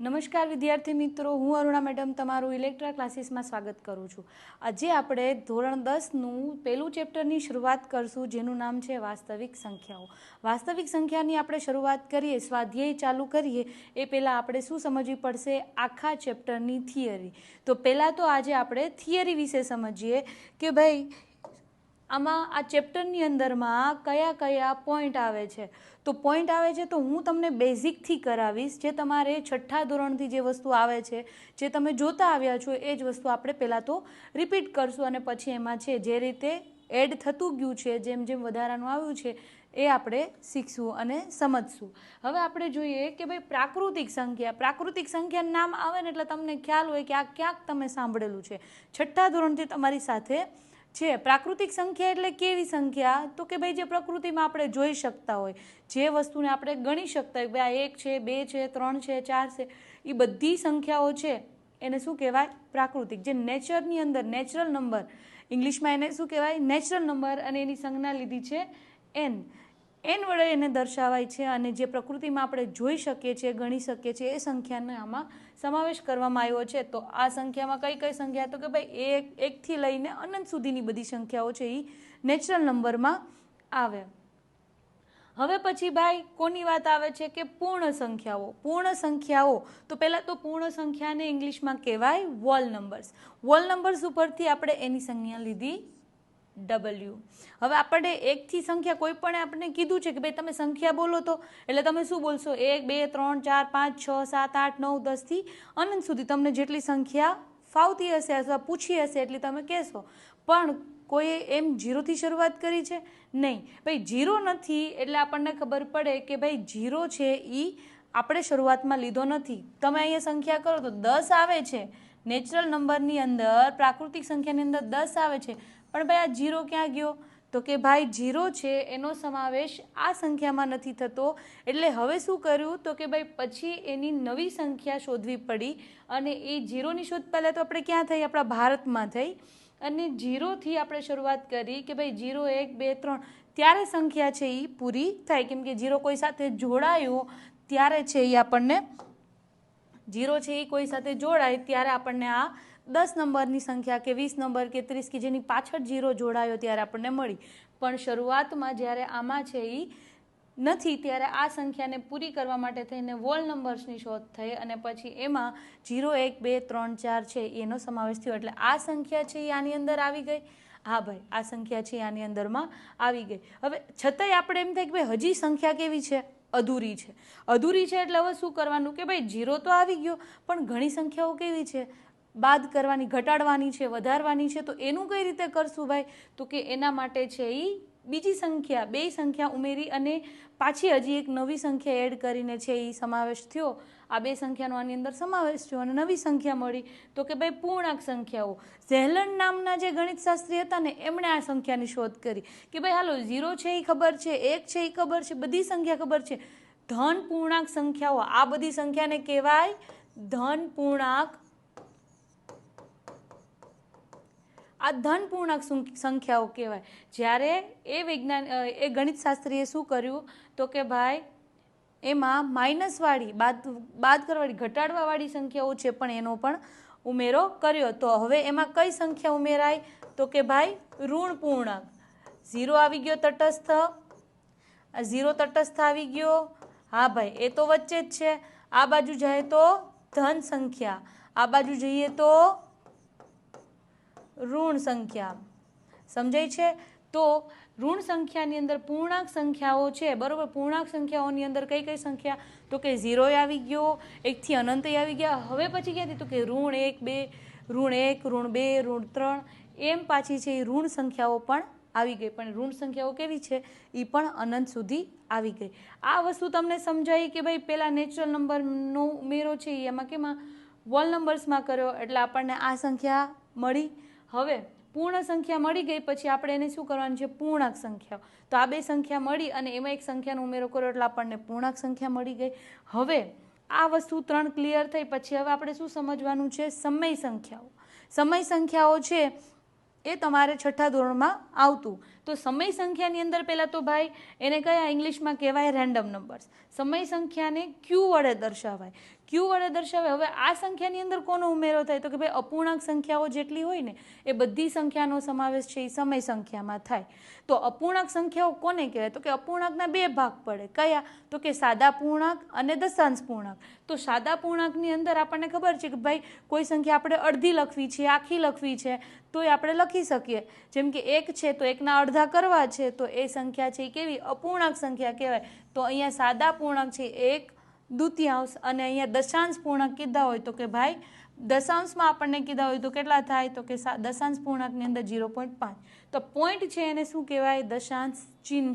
નમસ્કાર વિદ્યાર્થી મિત્રો, હું અરુણા મેડમ તમારું ઇલેક્ટ્રા ક્લાસીસમાં સ્વાગત કરું છું. આજે આપણે ધોરણ દસનું પહેલું ચેપ્ટરની શરૂઆત કરશું, જેનું નામ છે વાસ્તવિક સંખ્યાઓ. વાસ્તવિક સંખ્યાની આપણે શરૂઆત કરીએ, સ્વાધ્યાય ચાલુ કરીએ, એ પહેલાં આપણે શું સમજવી પડશે? આખા ચેપ્ટરની થિયરી. તો પહેલાં તો આજે આપણે થિયરી વિશે સમજીએ કે ભાઈ આમાં આ ચેપ્ટરની અંદરમાં કયા કયા પોઈન્ટ આવે છે? તો પોઈન્ટ આવે છે તો હું તમને બેઝિકથી કરાવીશ. જે તમારે છઠ્ઠા ધોરણથી જે વસ્તુ આવે છે, જે તમે જોતા આવ્યા છો, એ જ વસ્તુ આપણે પહેલાં તો રિપીટ કરશું અને પછી એમાં છે જે રીતે એડ થતું ગયું છે, જેમ જેમ વધારાનું આવ્યું છે, એ આપણે શીખશું અને સમજશું. હવે આપણે જોઈએ કે ભાઈ પ્રાકૃતિક સંખ્યા, પ્રાકૃતિક સંખ્યાનું નામ આવે ને એટલે તમને ખ્યાલ હોય કે આ ક્યાંક તમે સાંભળેલું છે. છઠ્ઠા ધોરણથી તમારી સાથે છે, પ્રાકૃતિક સંખ્યા એટલે કેવી સંખ્યા? તો કે ભાઈ જે પ્રકૃતિમાં આપણે જોઈ શકતા હોય, જે વસ્તુને આપણે ગણી શકતા હોય ભાઈ આ એક છે, બે છે, ત્રણ છે, ચાર છે, એ બધી સંખ્યાઓ છે, એને શું કહેવાય? પ્રાકૃતિક. જે નેચરની અંદર નેચરલ નંબર, ઇંગ્લિશમાં એને શું કહેવાય? નેચરલ નંબર અને એની સંજ્ઞા લીધી છે એન એન વડે એને દર્શાવાય છે અને જે પ્રકૃતિમાં આપણે જોઈ શકીએ છીએ, ગણી શકીએ છીએ, એ સંખ્યાને આમાં સમાવેશ કરવામાં આવ્યો છે. તો આ સંખ્યામાં કઈ કઈ સંખ્યા? તો કે ભાઈ, એક, એકથી લઈને અનંત સુધીની બધી સંખ્યાઓ છે એ નેચરલ નંબરમાં આવે. હવે પછી ભાઈ, કોની વાત આવે છે કે પૂર્ણ સંખ્યાઓ? પૂર્ણ સંખ્યાઓ, તો પહેલાં તો પૂર્ણ સંખ્યાને ઇંગ્લિશમાં કહેવાય વોલ નંબર્સ વોલ નંબર્સ ઉપરથી આપણે એની સંજ્ઞા લીધી ડબલ્યુ હવે આપણે એકથી સંખ્યા કોઈ પણ આપણે કીધું છે કે ભાઈ તમે સંખ્યા બોલો તો, એટલે તમે શું બોલશો? એક, બે, ત્રણ, ચાર, પાંચ, છ, સાત, આઠ, નવ દસથી અનંત સુધી તમને જેટલી સંખ્યા ફાવતી હશે અથવા પૂછી હશે એટલી તમે કહેશો. પણ કોઈએ એમ જીરોથી શરૂઆત કરી છે? નહીં. ભાઈ જીરો નથી એટલે આપણને ખબર પડે કે ભાઈ જીરો છે એ આપણે શરૂઆતમાં લીધો નથી. તમે અહીંયા સંખ્યા કરો તો દસ આવે છે. નેચરલ નંબરની અંદર, પ્રાકૃતિક સંખ્યાની અંદર દસ આવે છે. પણ ભાઈ આ જીરો ક્યાં ગયો? તો કે ભાઈ જીરો છે, એનો સમાવેશ આ સંખ્યામાં નથી થતો. એટલે હવે શું કર્યું? તો કે ભાઈ પછી એની નવી સંખ્યા શોધવી પડી અને એ જીરોની શોધ પહેલાં તો આપણે ક્યાં થઈ? આપણા ભારતમાં થઈ. અને જીરોથી આપણે શરૂઆત કરી કે ભાઈ જીરો એક, બે, ત્રણ. ત્યારે સંખ્યા છે એ પૂરી થાય. કેમ કે જીરો કોઈ સાથે જોડાયો ત્યારે છે એ આપણને. જીરો છે એ કોઈ સાથે જોડાય ત્યારે આપણને આ દસ નંબરની સંખ્યા કે વીસ નંબર કે ત્રીસ કે જેની પાછળ જીરો જોડાયો ત્યારે આપણને મળી. પણ શરૂઆતમાં જ્યારે આમાં છે એ નથી, ત્યારે આ સંખ્યાને પૂરી કરવા માટે થઈને વોલ નંબર્સની શોધ થઈ અને પછી એમાં જીરો, એક, બે, ત્રણ, ચાર છે એનો સમાવેશ થયો. એટલે આ સંખ્યા છે એ આની અંદર આવી ગઈ? હા ભાઈ, આ સંખ્યા છે આની અંદરમાં આવી ગઈ. હવે છતાંય આપણે એમ થાય કે ભાઈ હજી સંખ્યા કેવી છે? અધૂરી છે. અધૂરી છે એટલે હવે શું કરવાનું? કે ભાઈ જીરો તો આવી ગયો, પણ ઘણી સંખ્યાઓ કેવી છે? બાદ કરવાની, ઘટાડવાની છે, વધારવાની છે, તો એનું કઈ રીતે કરશું ભાઈ? તો કે એના માટે છે એ બીજી સંખ્યા, બે સંખ્યા ઉમેરી અને પાછી હજી એક નવી સંખ્યા એડ કરીને છે એ સમાવેશ થયો. આ બે સંખ્યાનો આની અંદર સમાવેશ થયો અને નવી સંખ્યા મળી. તો કે ભાઈ પૂર્ણાંક સંખ્યાઓ. ઝેલન નામના જે ગણિતશાસ્ત્રી હતા ને, એમણે આ સંખ્યાની શોધ કરી. કે ભાઈ હાલો, ઝીરો છે એ ખબર છે, એક છે એ ખબર છે, બધી સંખ્યા ખબર છે. ધન પૂર્ણાંક સંખ્યાઓ. આ બધી સંખ્યાને કહેવાય ધન પૂર્ણાંક આ ધન પૂર્ણાંક સંખ્યાઓ કહેવાય. જ્યારે એ વિજ્ઞાન એ ગણિતશાસ્ત્રીએ શું કર્યું? તો કે ભાઈ, એમાં માઇનસવાળી, બાદ બાદ કરવાળી ઘટાડવાવાળી સંખ્યાઓ છે પણ એનો પણ ઉમેરો કર્યો. તો હવે એમાં કઈ સંખ્યા ઉમેરાય? તો કે ભાઈ, ઋણ પૂર્ણાંક. ઝીરો આવી ગયો તટસ્થ. આ ઝીરો તટસ્થ આવી ગયો. હા ભાઈ, એ તો વચ્ચે જ છે. આ બાજુ જાય તો ધન સંખ્યા. આ બાજુ જઈએ તો ઋણ સંખ્યા. સમજાય છે? તો ઋણ સંખ્યાની અંદર પૂર્ણાંક સંખ્યાઓ છે, બરાબર? પૂર્ણાંક સંખ્યાઓની અંદર કઈ કઈ સંખ્યા? તો કે ઝીરોય આવી ગયો, એકથી અનંતય આવી ગયા. હવે પછી ક્યાંથી? તો કે ઋણ એક, બે, ઋણ એક, ઋણ બે, ઋણ ત્રણ, એમ પાછી છે એ ઋણ સંખ્યાઓ પણ આવી ગઈ. પણ ઋણ સંખ્યાઓ કેવી છે? એ પણ અનંત સુધી આવી ગઈ. આ વસ્તુ તમને સમજાય કે ભાઈ પહેલાં નેચરલ નંબરનો ઉમેરો છે એમાં કેમાં? વોલ નંબર્સમાં કર્યો, એટલે આપણને આ સંખ્યા મળી. હવે પૂર્ણ સંખ્યા મળી ગઈ, પછી આપણે એને શું કરવાનું છે? પૂર્ણાંક સંખ્યા. તો આ બે સંખ્યા મળી અને એમાં એક સંખ્યાનો ઉમેરો કર્યો એટલે આપણને પૂર્ણાંક સંખ્યા મળી ગઈ. હવે આ વસ્તુ ત્રણ ક્લિયર થઈ, પછી હવે આપણે શું સમજવાનું છે? સમય સંખ્યાઓ. સમય સંખ્યાઓ છે એ તમારે છઠ્ઠા ધોરણમાં આવતું. તો સમય સંખ્યાની અંદર પહેલાં તો ભાઈ એને કયા? ઇંગ્લિશમાં કહેવાય રેન્ડમ નંબર્સ સમય સંખ્યાને ક્યુ વડે દર્શાવાય? ક્યુ વડે દર્શાવે. હવે આ સંખ્યાની અંદર કોનો ઉમેરો થાય? તો કે ભાઈ અપૂર્ણાંક સંખ્યાઓ જેટલી હોય ને, એ બધી સંખ્યાનો સમાવેશ છે, એ સમય સંખ્યામાં થાય. તો અપૂર્ણાંક સંખ્યાઓ કોને કહેવાય? તો કે અપૂર્ણાંકના બે ભાગ પડે. કયા? તો કે સાદા પૂર્ણાંક અને દશાંશ પૂર્ણાંક. તો સાદા પૂર્ણાંકની અંદર આપણને ખબર છે કે ભાઈ કોઈ સંખ્યા આપણે અડધી લખવી છે, આખી લખવી છે તો એ આપણે લખી શકીએ. જેમ કે એક છે, તો એકના અડધા કરવા છે, તો એ સંખ્યા છે એ કેવી? અપૂર્ણાંક સંખ્યા કહેવાય. તો અહીંયા સાદા પૂર્ણાંક છે એક દ્વિતીયાંશ અને અહીંયા દશાંશ પૂર્ણક કીધા હોય તો કે ભાઈ, દશાંશમાં આપણને કીધા હોય તો કેટલા થાય? તો કે દશાંશ પૂર્ણાંકની અંદર ઝીરો પોઈન્ટ પાંચ. તો પોઈન્ટ છે એને શું કહેવાય? દશાંશ ચિહ્ન.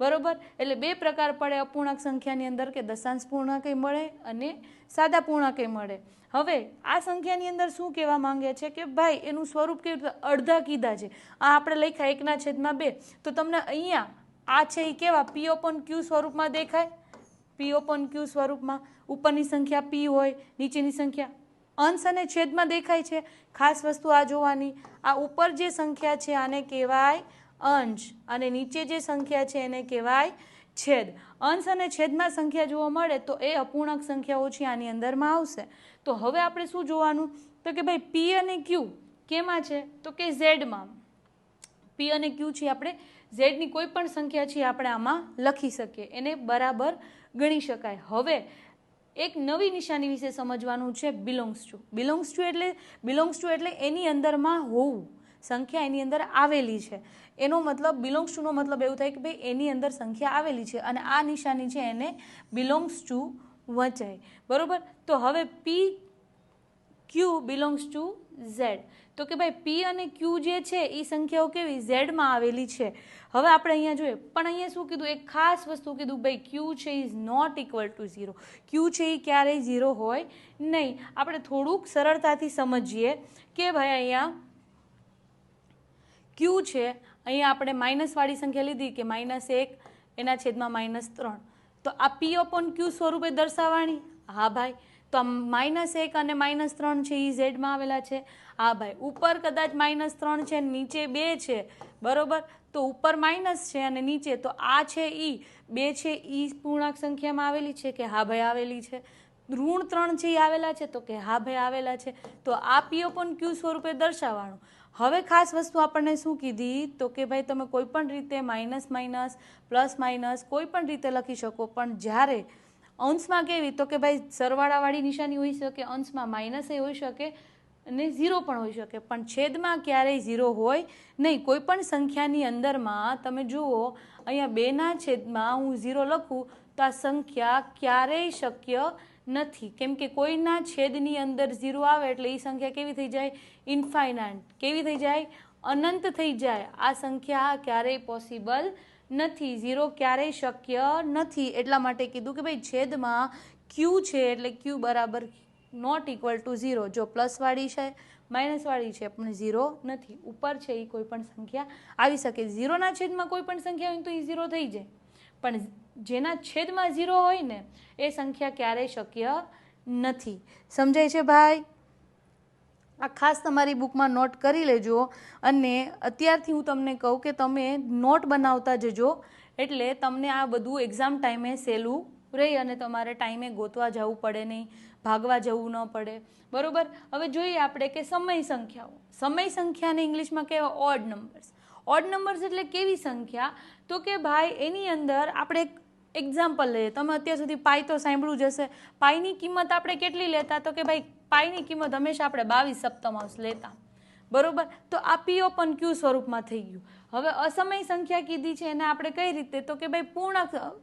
બરોબર? એટલે બે પ્રકાર પડે અપૂર્ણાંક સંખ્યાની અંદર કે દશાંશ પૂર્ણાંકય મળે અને સાદા પૂર્ણાંકય મળે. હવે આ સંખ્યાની અંદર શું કહેવા માંગે છે કે ભાઈ, એનું સ્વરૂપ કેવું અડધા કીધા છે. આ આપણે લખ્યા એકના છેદમાં બે. તો તમને અહીંયા આ છે એ કેવા? પી ઓપન ક્યુ સ્વરૂપમાં દેખાય. પી ઓપન ક્યુ સ્વરૂપમાં? ઉપરની સંખ્યા પી હોય, નીચેની સંખ્યા. અંશ અને છેદમાં દેખાય છે. ખાસ વસ્તુ આ જોવાની. આ ઉપર જે સંખ્યા છે આને કહેવાય અંશ અને નીચે જે સંખ્યા છે એને કહેવાય છેદ. અંશ અને છેદમાં સંખ્યા જોવા મળે તો એ અપૂર્ણાંક સંખ્યાઓ છે આની અંદરમાં આવશે. તો હવે આપણે શું જોવાનું? તો કે ભાઈ, પી અને ક્યુ કેમાં છે? તો કે ઝેડમાં. પી અને ક્યુ છે આપણે. ઝેડની કોઈ પણ સંખ્યા છે આપણે આમાં લખી શકીએ. એને બરાબર ગણી શકાય. હવે, એક નવી નિશાની વિશે સમજવાનું છે બિલોંગ્સ ટુ. બિલોંગ્સ ટુ એટલે, બિલોંગ્સ ટુ એટલે એની અંદરમાં હોવું. સંખ્યા એની અંદર આવેલી છે. એનો મતલબ, બિલોંગ્સ ટુનો મતલબ એવું થાય કે ભાઈ એની અંદર સંખ્યા આવેલી છે અને આ નિશાની છે એને બિલોંગ્સ ટુ વંચાય. બરાબર? તો હવે P Q belongs to Z તો કે ભાઈ પી અને ક્યુ જે છે એ સંખ્યાઓ કેવી? ઝેડમાં આવેલી છે. હવે આપણે અહીંયા જોઈએ. પણ અહીંયા શું કીધું? એક ખાસ વસ્તુ કીધું, ભાઈ ક્યુ છે is not equal to zero Q છે એ ક્યારેય ઝીરો હોય નહીં. આપણે થોડુંક સરળતાથી સમજીએ કે ભાઈ, અહીંયા ક્યુ છે, અહીંયા આપણે માઇનસવાળી સંખ્યા લીધી કે માઇનસ એક, એના છેદમાં માઇનસ ત્રણ. તો આ પી અપોન ક્યુ સ્વરૂપે દર્શાવવાની? હા, ભાઈ. તો આ માઇનસ એક અને માઇનસ ત્રણ છે એ ઝેડમાં આવેલા છે. હા ભાઈ, ઉપર કદાચ માઇનસ ત્રણ છે, નીચે બે છે, બરોબર? તો ઉપર માઇનસ છે અને નીચે, તો આ છે ઈ. બે છે ઈ પૂર્ણાંક સંખ્યામાં આવેલી છે કે હા ભાઈ આવેલી છે? ઋણ ત્રણ છે એ આવેલા છે, તો કે હા ભાઈ આવેલા છે. તો આ પીઓપન ક્યુ સ્વરૂપે દર્શાવવાનું. હવે ખાસ વસ્તુ આપણને શું કીધી? તો કે ભાઈ તમે કોઈ પણ રીતે માઇનસ માઇનસ, પ્લસ માઇનસ, કોઈ પણ રીતે લખી શકો, પણ જ્યારે અંશમાં કેવી? તો કે ભાઈ સરવાળાવાળી નિશાની હોઈ શકે, અંશમાં માઇનસ એ હોઈ શકે અને ઝીરો પણ હોઈ શકે. પણ છેદમાં ક્યારેય ઝીરો હોય નહીં. કોઈ પણ સંખ્યાની અંદરમાં તમે જુઓ, અહીંયા બેના છેદમાં હું ઝીરો લખું, તો આ સંખ્યા ક્યારેય શક્ય નથી. કેમ કે કોઈના છેદની અંદર ઝીરો આવે એટલે એ સંખ્યા કેવી થઈ જાય? ઇન્ફાઇનાઇટ કેવી થઈ જાય? અનંત થઈ જાય. આ સંખ્યા ક્યારેય પોસિબલ નથી, ઝીરો ક્યારેય શક્ય નથી. એટલા માટે કીધું કે ભાઈ, છેદમાં ક્યુ છે એટલે ક્યુ બરાબર નોટ ઇક્વલ ટુ ઝીરો જો પ્લસવાળી છે માઇનસવાળી છે, પણ ઝીરો નથી. ઉપર છે એ કોઈ પણ સંખ્યા આવી શકે. ઝીરોના છેદમાં કોઈ પણ સંખ્યા હોય તો એ ઝીરો થઈ જાય. પણ જેના છેદમાં ઝીરો હોય ને, એ સંખ્યા ક્યારેય શક્ય નથી. સમજાય છે ભાઈ? આ ખાસ તમારી બુકમાં નોટ કરી લેજો અને અત્યારથી હું તમને કહું કે તમે નોટ બનાવતા જજો એટલે તમને આ બધું એક્ઝામ ટાઈમે સહેલું રહી અને તમારે ટાઈમે ગોતવા જવું પડે નહીં, ભાગવા જવું ન પડે. બરાબર? હવે જોઈએ આપણે કે સમય સંખ્યાઓ. સમય સંખ્યાને ઇંગ્લિશમાં કહેવાય ઓડ નંબર્સ ઓડ નંબર્સ એટલે કેવી સંખ્યા? તો કે ભાઈ, એની અંદર આપણે એક્ઝામ્પલ લઈએ. તમે અત્યાર સુધી પાઈ તો સાંભળ્યું જ હશે. પાઈની કિંમત આપણે કેટલી લેતા? તો કે ભાઈ, પાઈની કિંમત હંમેશા આપણે બાવીસ સપ્તમાંશ લેતા. બરોબર? તો આ પી ઓપન ક્યુ સ્વરૂપમાં થઈ ગયું. હવે અસમય સંખ્યા કીધી છે એને આપણે કઈ રીતે? તો કે ભાઈ, પૂર્ણક,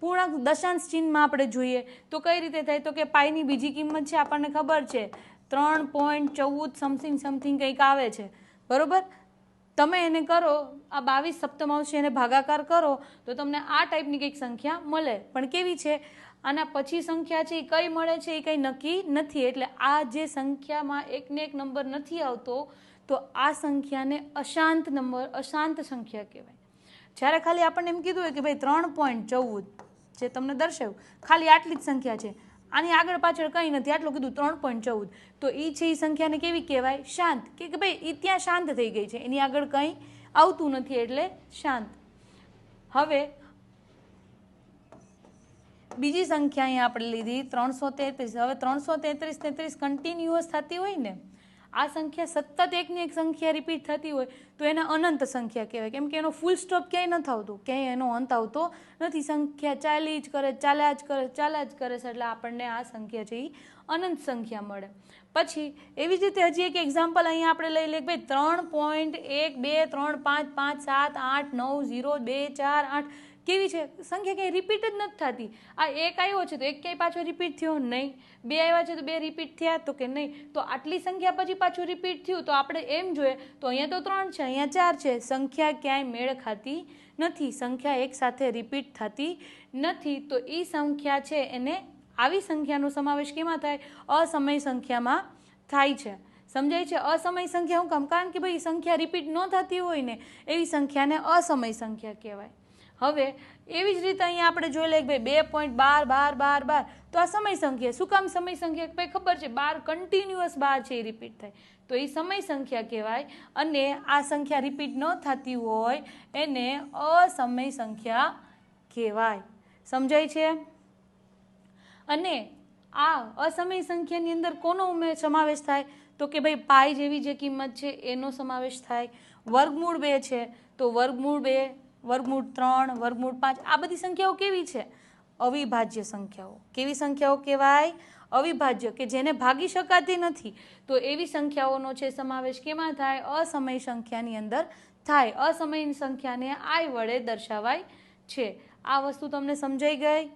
પૂર્ણાંક દશાંશ ચિહ્નમાં આપણે જોઈએ. તો કઈ રીતે થાય? તો કે પાઈની બીજી કિંમત છે આપણને ખબર છે. ત્રણ પોઈન્ટ ચૌદ સમથિંગ સમથિંગ કંઈક આવે છે. બરોબર? તમે એને કરો, આ બાવીસ સપ્તમાંશ એને ભાગાકાર કરો, તો તમને આ ટાઈપની કંઈક સંખ્યા મળે. પણ કેવી છે? આના પછી સંખ્યા છે એ કઈ મળે છે એ કંઈ નક્કી નથી. એટલે આ જે સંખ્યામાં એકને એક નંબર નથી આવતો, તો આ સંખ્યાને અશાંત નંબર, અશાંત સંખ્યા કહેવાય. જ્યારે ખાલી આપણને એમ કીધું હોય કે ભાઈ ત્રણ પોઈન્ટ ચૌદ, જે તમને દર્શાવ્યું, ખાલી આટલી જ સંખ્યા છે. આની આગળ પાછળ કંઈ નથી. આટલું કીધું, ત્રણ પોઈન્ટ ચૌદ. તો એ છે એ સંખ્યાને કેવી કહેવાય? શાંત. કે કે ભાઈ એ ત્યાં શાંત થઈ ગઈ છે. એની આગળ કંઈ આવતું નથી એટલે શાંત. હવે, બીજી સંખ્યા અહીંયા આપણે લીધી, ત્રણસો તેત્રીસ. હવે ત્રણસો તેત્રીસ તેત્રીસ કન્ટિન્યુઅસ થતી હોય ને આ સંખ્યા સતત એકની એક સંખ્યા રિપીટ થતી હોય તો એને અનંત સંખ્યા કહેવાય. કેમ કે એનો ફૂલ સ્ટોપ ક્યાંય નથી આવતો ક્યાંય એનો અંત આવતો નથી. સંખ્યા ચાલી જ કરે, ચાલ્યા જ કરે, ચાલ્યા જ કરે છે એટલે આપણને આ સંખ્યા છે એ અનંત સંખ્યા મળે. પછી એવી જ રીતે હજી એક એક્ઝામ્પલ અહીંયા આપણે લઈ લઈએ ભાઈ ત્રણ પોઈન્ટ એક બે, ત્રણ પાંચ પાંચ, સાત, આઠ, નવ, ઝીરો, બે, ચાર, આઠ. કેવી છે? સંખ્યા ક્યાંય રિપીટ જ નથી થતી. આ એક આવ્યો છે તો એક ક્યાંય પાછો રિપીટ થયો નહીં. બે આવ્યા છે તો બે રિપીટ થયા તો કે નહીં. તો આટલી સંખ્યા પછી પાછું રિપીટ થયું તો આપણે એમ જોઈએ, તો અહીંયા તો ત્રણ છે, અહીંયા ચાર છે. સંખ્યા ક્યાંય મેળ ખાતી નથી. સંખ્યા એક સાથે રિપીટ થતી નથી. તો એ સંખ્યા છે એને આવી સંખ્યાનો સમાવેશ કેમાં થાય? અસમય સંખ્યામાં થાય છે. સમજાય છે? અસમય સંખ્યા હું કામ? કારણ કે ભાઈ સંખ્યા રિપીટ ન થતી હોય ને, એવી સંખ્યાને અસમય સંખ્યા કહેવાય. હવે એવી જ રીતે અહીંયા આપણે જોઈ લઈએ કે ભાઈ બે પોઈન્ટ બાર બાર બાર બાર. તો આ સમય સંખ્યા શું કામ સમય સંખ્યા? ભાઈ ખબર છે, બાર કન્ટિન્યુઅસ બાર છે એ રિપીટ થાય. તો એ સમય સંખ્યા કહેવાય અને આ સંખ્યા રિપીટ ન થતી હોય એને અસમય સંખ્યા કહેવાય. સમજાય છે? અને આ અસમય સંખ્યાની અંદર કોનો ઉમેર સમાવેશ થાય? તો કે ભાઈ પાઈ જેવી જે કિંમત છે એનો સમાવેશ થાય. વર્ગમૂળ બે છે, તો વર્ગમૂળ બે વર્ગમૂળ ત્રણ, વર્ગમૂળ પાંચ, આ બધી સંખ્યાઓ કેવી છે? અવિભાજ્ય સંખ્યાઓ. કેવી સંખ્યાઓ કહેવાય? અવિભાજ્ય, કે જેને ભાગી શકાતી નથી. તો એવી સંખ્યાઓનો છે સમાવેશ કેમાં થાય? અસમય સંખ્યાની અંદર થાય. અસમય સંખ્યાને આય વડે દર્શાવાય છે. આ વસ્તુ તમને સમજાઈ ગઈ?